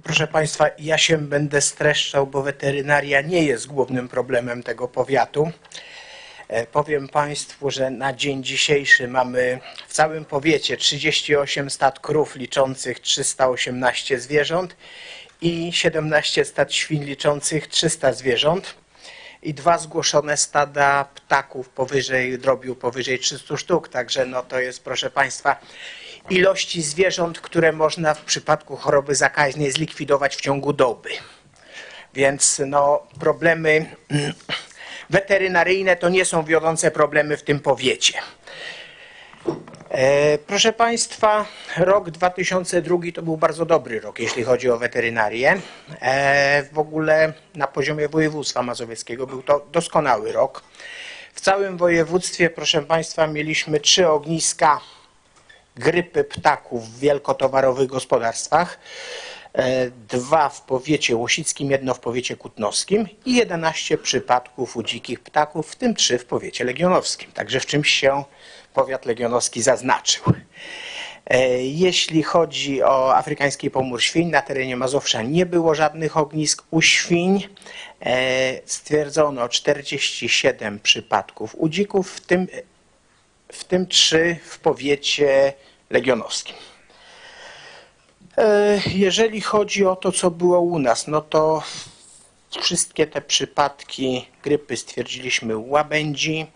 Proszę Państwa, ja się będę streszczał, bo weterynaria nie jest głównym problemem tego powiatu. E, Powiem Państwu, że na dzień dzisiejszy mamy w całym powiecie 38 stad krów liczących 318 zwierząt i 17 stad świń liczących 300 zwierząt i dwa zgłoszone stada ptaków powyżej drobiu powyżej 300 sztuk. Także no to jest, proszę Państwa, ilości zwierząt, które można w przypadku choroby zakaźnej zlikwidować w ciągu doby. Więc no, problemy mm, weterynaryjne to nie są wiodące problemy w tym powiecie. E, Proszę Państwa, rok 2002 to był bardzo dobry rok, jeśli chodzi o weterynarię. E, W ogóle na poziomie województwa mazowieckiego był to doskonały rok. W całym województwie, proszę Państwa, mieliśmy trzy ogniska grypy ptaków w wielkotowarowych gospodarstwach. E, Dwa w powiecie łosickim, jedno w powiecie kutnowskim i 11 przypadków u dzikich ptaków, w tym trzy w powiecie legionowskim. Także w czymś się powiat legionowski zaznaczył. E, Jeśli chodzi o afrykański pomór świń, na terenie Mazowsza nie było żadnych ognisk u świń. E, Stwierdzono 47 przypadków u dzików, w tym, w tym 3 w powiecie legionowskim. E, Jeżeli chodzi o to, co było u nas, no to wszystkie te przypadki grypy stwierdziliśmy u łabędzi.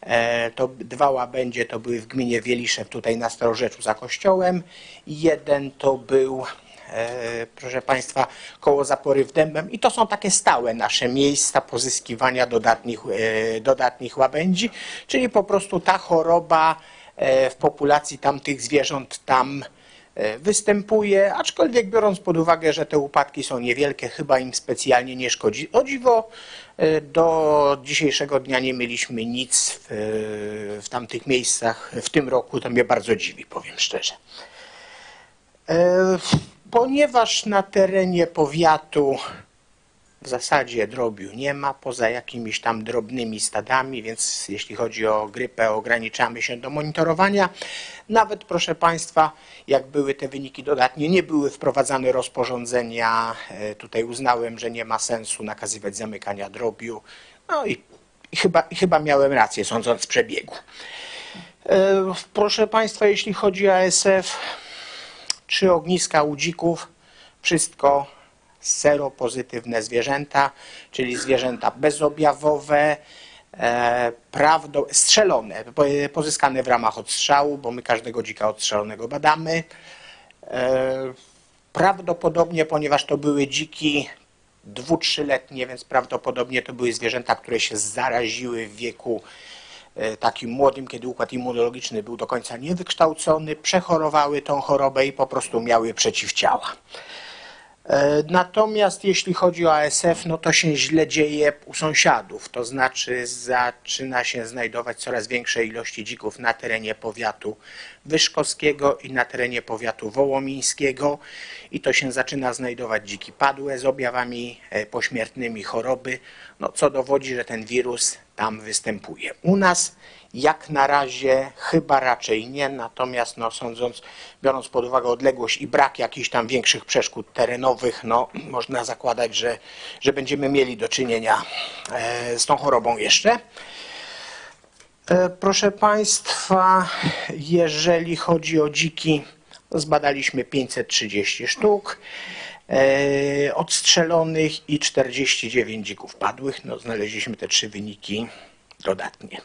E, To dwa łabędzie to były w gminie Wieliszew, tutaj na Starorzeczu za kościołem. Jeden to był, proszę Państwa, koło zapory w Dębem. I to są takie stałe nasze miejsca pozyskiwania dodatnich, e, dodatnich łabędzi, czyli po prostu ta choroba e, w populacji tamtych zwierząt tam e, występuje, aczkolwiek biorąc pod uwagę, że te upadki są niewielkie, chyba im specjalnie nie szkodzi. O dziwo, e, do dzisiejszego dnia nie mieliśmy nic w, w tamtych miejscach w tym roku, to mnie bardzo dziwi, powiem szczerze. Ponieważ na terenie powiatu w zasadzie drobiu nie ma, poza jakimiś tam drobnymi stadami, więc jeśli chodzi o grypę, ograniczamy się do monitorowania. Nawet, proszę Państwa, jak były te wyniki dodatnie, nie były wprowadzane rozporządzenia. E, Tutaj uznałem, że nie ma sensu nakazywać zamykania drobiu. No i, chyba, chyba miałem rację, sądząc z przebiegu. E, Proszę Państwa, jeśli chodzi o ASF, trzy ogniska u dzików, wszystko seropozytywne zwierzęta, czyli zwierzęta bezobjawowe, e, prawdo, strzelone, po- pozyskane w ramach odstrzału, bo my każdego dzika odstrzelonego badamy. E, Prawdopodobnie, ponieważ to były dziki dwu, trzyletnie, więc prawdopodobnie to były zwierzęta, które się zaraziły w wieku takim młodym, kiedy układ immunologiczny był do końca niewykształcony, przechorowały tą chorobę i po prostu miały przeciwciała. E, Natomiast jeśli chodzi o ASF, no to się źle dzieje u sąsiadów, to znaczy zaczyna się znajdować coraz większe ilości dzików na terenie powiatu wyszkowskiego i na terenie powiatu wołomińskiego i to się zaczyna znajdować dziki padłe z objawami e, pośmiertnymi choroby, no co dowodzi, że ten wirus tam występuje. U nas jak na razie chyba raczej nie, natomiast no, sądząc, biorąc pod uwagę odległość i brak jakichś tam większych przeszkód terenowych, no, można zakładać, że, że będziemy mieli do czynienia e, z tą chorobą jeszcze. E, Proszę Państwa, jeżeli chodzi o dziki, zbadaliśmy 530 sztuk odstrzelonych i 49 dzików padłych. No, znaleźliśmy te trzy wyniki dodatnie.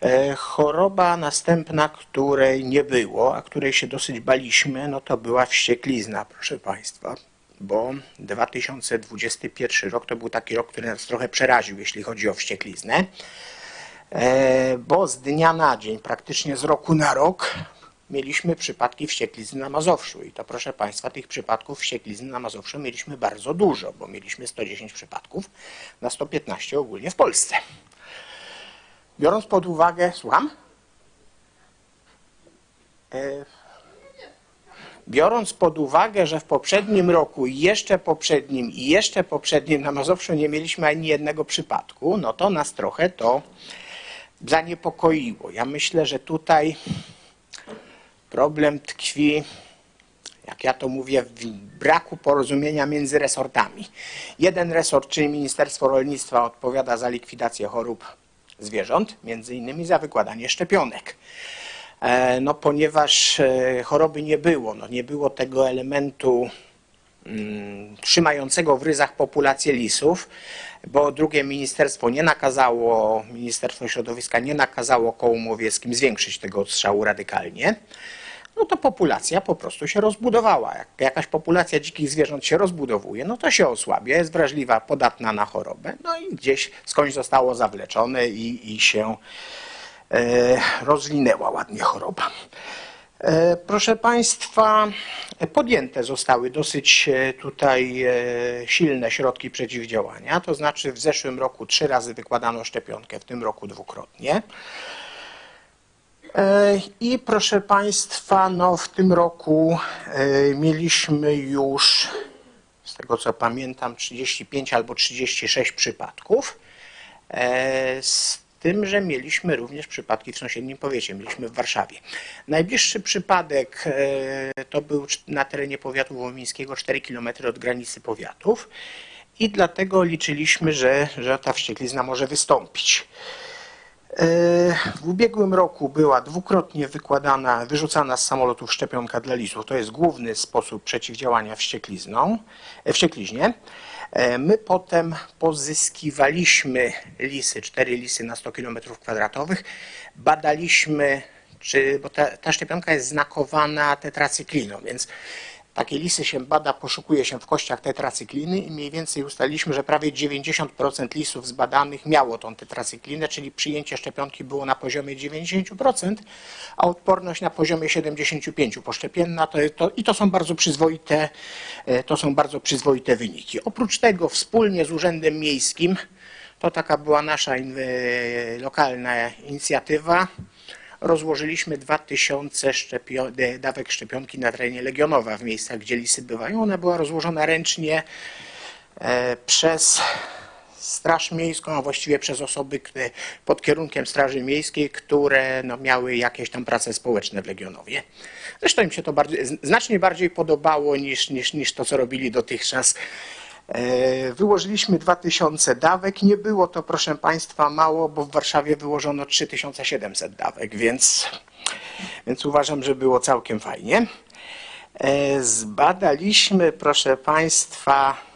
E, Choroba następna, której nie było, a której się dosyć baliśmy, no to była wścieklizna, proszę Państwa. Bo 2021 rok to był taki rok, który nas trochę przeraził, jeśli chodzi o wściekliznę. E, Bo z dnia na dzień, praktycznie z roku na rok, mieliśmy przypadki wścieklizny na Mazowszu. I to, proszę Państwa, tych przypadków wścieklizny na Mazowszu mieliśmy bardzo dużo, bo mieliśmy 110 przypadków na 115 ogólnie w Polsce. Biorąc pod uwagę, słucham? E, Biorąc pod uwagę, że w poprzednim roku, i jeszcze poprzednim i jeszcze poprzednim na Mazowszu nie mieliśmy ani jednego przypadku, no to nas trochę to zaniepokoiło. Ja myślę, że tutaj problem tkwi jak ja to mówię, w braku porozumienia między resortami. Jeden resort, czyli Ministerstwo Rolnictwa, odpowiada za likwidację chorób zwierząt, między innymi za wykładanie szczepionek. E, No, ponieważ e, choroby nie było, no, nie było tego elementu trzymającego w ryzach populację lisów, bo drugie ministerstwo nie nakazało, Ministerstwo Środowiska nie nakazało kołom łowieckim zwiększyć tego odstrzału radykalnie, no to populacja po prostu się rozbudowała. Jak jakaś populacja dzikich zwierząt się rozbudowuje, no to się osłabia, jest wrażliwa, podatna na chorobę, no i gdzieś skądś zostało zawleczone i, i się e, ładnie choroba. E, Proszę Państwa, podjęte zostały dosyć e, tutaj e, silne środki przeciwdziałania, to znaczy w zeszłym roku trzy razy wykładano szczepionkę, w tym roku dwukrotnie. I proszę Państwa, no w tym roku mieliśmy już, z tego co pamiętam, 35 albo 36 przypadków. Tym, że mieliśmy również przypadki w sąsiednim powiecie, mieliśmy w Warszawie. Najbliższy przypadek e, to był na terenie powiatu wołomińskiego 4 km od granicy powiatów i dlatego liczyliśmy, że, że ta wścieklizna może wystąpić. E, W ubiegłym roku była dwukrotnie wykładana, wyrzucana z samolotów szczepionka dla lisów. To jest główny sposób przeciwdziałania wścieklizną, e, wściekliźnie. E, My potem pozyskiwaliśmy lisy, cztery lisy na 100 km kwadratowych. Badaliśmy, czy, bo ta, ta szczepionka jest znakowana tetracykliną, więc takie lisy się bada, poszukuje się w kościach tetracykliny i mniej więcej ustaliliśmy, że prawie 90% lisów zbadanych miało tą tetracyklinę, czyli przyjęcie szczepionki było na poziomie 90%, a odporność na poziomie 75% poszczepienna. To, to, I to są bardzo przyzwoite, to są bardzo przyzwoite wyniki. Oprócz tego wspólnie z Urzędem Miejskim, to taka była nasza e, lokalna inicjatywa, rozłożyliśmy 2000 szczepio- dawek szczepionki na terenie Legionowa w miejscach, gdzie lisy bywają. Ona była rozłożona ręcznie e, przez Straż Miejską, a właściwie przez osoby które, pod kierunkiem Straży Miejskiej, które no, miały jakieś tam prace społeczne w Legionowie. Zresztą im się to bardziej, znacznie bardziej podobało niż, niż, niż to, co robili dotychczas. E, Wyłożyliśmy 2000 dawek. Nie było to, proszę Państwa, mało, bo w Warszawie wyłożono 3700 dawek, więc, więc uważam, że było całkiem fajnie. E, Zbadaliśmy, proszę Państwa,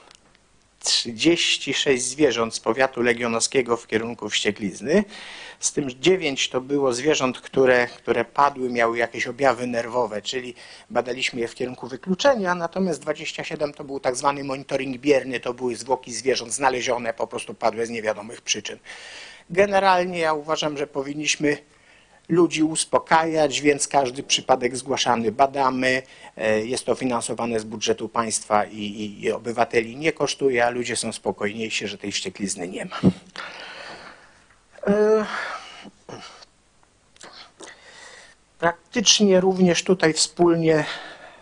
36 zwierząt z powiatu legionowskiego w kierunku wścieklizny. Z tym 9 to było zwierząt, które, które padły, miały jakieś objawy nerwowe, czyli badaliśmy je w kierunku wykluczenia, natomiast 27 to był tak zwany monitoring bierny, to były zwłoki zwierząt znalezione, po prostu padłe z niewiadomych przyczyn. Generalnie ja uważam, że powinniśmy ludzi uspokajać, więc każdy przypadek zgłaszany badamy. E, Jest to finansowane z budżetu państwa i, i, i obywateli nie kosztuje, a ludzie są spokojniejsi, że tej wścieklizny nie ma. E, Praktycznie również tutaj wspólnie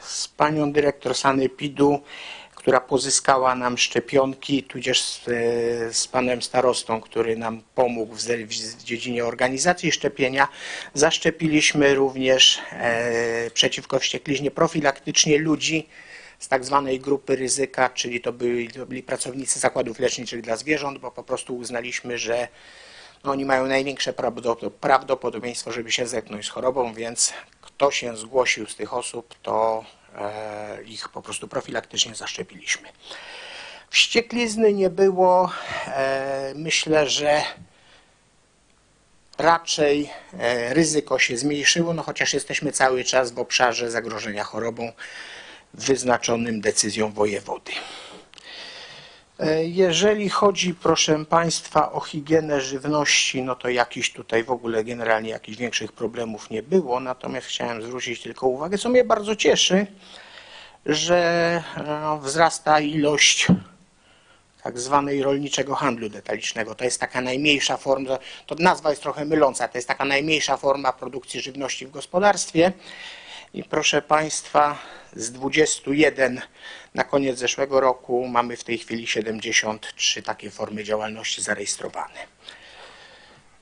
z panią dyrektor Sanepidu, która pozyskała nam szczepionki, tudzież z, e, z panem starostą, który nam pomógł w, w dziedzinie organizacji szczepienia, zaszczepiliśmy również e, przeciwko wściekliźnie profilaktycznie ludzi z tak zwanej grupy ryzyka, czyli to byli, to byli pracownicy zakładów leczniczych dla zwierząt, bo po prostu uznaliśmy, że no, oni mają największe prawdopod- prawdopodobieństwo, żeby się zetknąć z chorobą, więc kto się zgłosił z tych osób, to ich po prostu profilaktycznie zaszczepiliśmy. Wścieklizny nie było. E, myślę, że raczej e, ryzyko się zmniejszyło, no chociaż jesteśmy cały czas w obszarze zagrożenia chorobą wyznaczonym decyzją wojewody. E, Jeżeli chodzi, proszę Państwa, o higienę żywności, no to jakiś tutaj w ogóle generalnie jakichś większych problemów nie było, natomiast chciałem zwrócić tylko uwagę, co mnie bardzo cieszy, że e, wzrasta ilość tak zwanej rolniczego handlu detalicznego. To jest taka najmniejsza forma, to nazwa jest trochę myląca, to jest taka najmniejsza forma produkcji żywności w gospodarstwie. I proszę Państwa, z 21 na koniec zeszłego roku mamy w tej chwili 73 takie formy działalności zarejestrowane.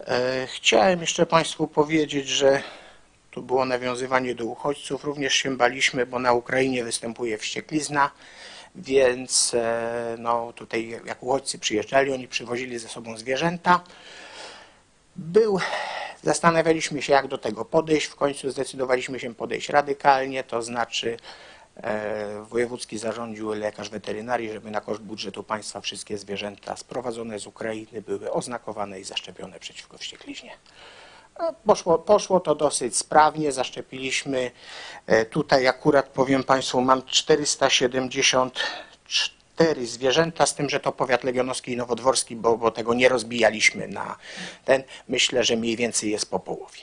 E, Chciałem jeszcze Państwu powiedzieć, że Tu było nawiązywanie do uchodźców. Również się baliśmy, bo na Ukrainie występuje wścieklizna, więc e, no, tutaj jak uchodźcy przyjeżdżali, oni przywozili ze sobą zwierzęta. Był, zastanawialiśmy się, jak do tego podejść. W końcu zdecydowaliśmy się podejść radykalnie, to znaczy e, wojewódzki zarządził lekarz weterynarii, żeby na koszt budżetu państwa wszystkie zwierzęta sprowadzone z Ukrainy były oznakowane i zaszczepione przeciwko wściekliźnie. No, Poszło, poszło to dosyć sprawnie, zaszczepiliśmy. e, Tutaj akurat powiem Państwu, mam 474 zwierzęta, z tym, że to powiat legionowski i nowodworski, bo, bo tego nie rozbijaliśmy na ten. Myślę, że mniej więcej jest po połowie.